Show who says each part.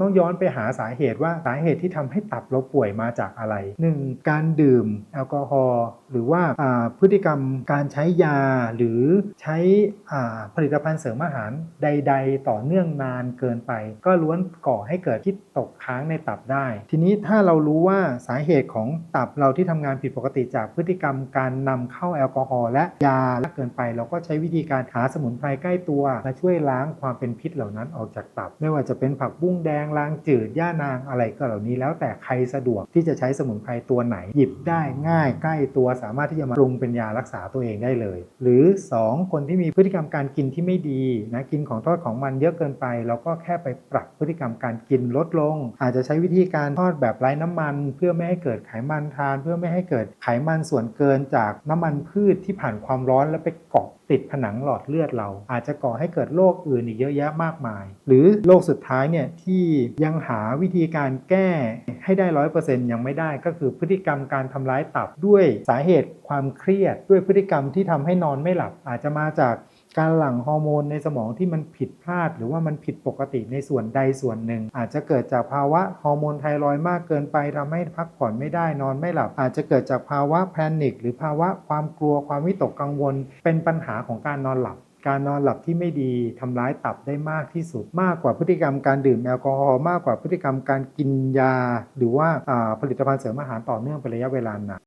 Speaker 1: ต้องย้อนไปหาสาเหตุว่าสาเหตุที่ทำให้ตับเราป่วยมาจากอะไร 1. การดื่มแอลกอฮอล์หรือว่าพฤติกรรมการใช้ยาหรือใช้ผลิตภัณฑ์เสริมอาหารใด ๆ ต่อเนื่องนานเกินไป ก็ล้วนก่อให้เกิดพิษตกค้างในตับได้ ทีนี้ถ้าเรารู้ว่าสาเหตุของตับเราที่ทำงานผิดปกติจากพฤติกรรมการนำเข้าแอลกอฮอล์และยาและเกินไป เราก็ใช้วิธีการหาสมุนไพรใกล้ตัวมาช่วยล้างความเป็นพิษเหล่านั้นออกจากตับ ไม่ว่าจะเป็นผักบุ้งแดงล้างจืดย่านางอะไรก็เหล่านี้แล้วแต่ใครสะดวกที่จะใช้สมุนไพรตัวไหน หยิบได้ง่ายใกล้ตัวสามารถที่จะมาปรุงเป็นยารักษาตัวเองได้เลย หรือ 2 คนที่มีพฤติกรรมการกินที่ไม่ดีนะกินของทอดของมันเยอะเกินไป เราก็แค่ไปปรับพฤติกรรมการกินลดลง อาจจะใช้วิธีการทอดแบบไร้น้ำมัน เพื่อไม่ให้เกิดไขมันทาน เพื่อไม่ให้เกิดไขมันส่วนเกินจากน้ำมันพืชที่ผ่านความร้อนแล้วไปเกาะติดผนังหลอดเลือดเรา อาจจะก่อให้เกิดโรคอื่นอีกเยอะแยะมากมาย หรือโรคสุดท้ายเนี่ยที่ยังหาวิธีการแก้ให้ได้ร้อยเปอร์เซ็นต์ยังไม่ได้ ก็คือพฤติกรรมการทำร้ายตับด้วยสาเหตุความเครียด ด้วยพฤติกรรมที่ทำให้นอนไม่หลับ อาจจะมาจาก การหลั่งฮอร์โมนในสมองที่มันผิดพลาด หรือว่ามันผิดปกติในส่วนใดส่วนหนึ่ง อาจจะเกิดจากภาวะฮอร์โมนไทรอยด์มากเกินไปทำให้พักผ่อนไม่ได้นอนไม่หลับ อาจจะเกิดจากภาวะแพนิคหรือภาวะความกลัวความวิตกกังวล เป็นปัญหาของการนอนหลับการนอนหลับที่ไม่ดีทำร้ายตับได้มากที่สุด มากกว่าพฤติกรรมการดื่มแอลกอฮอล์มากกว่าพฤติกรรมการกินยา หรือว่าอ่าผลิตภัณฑ์เสริมอาหารต่อเนื่องเป็นระยะเวลานาน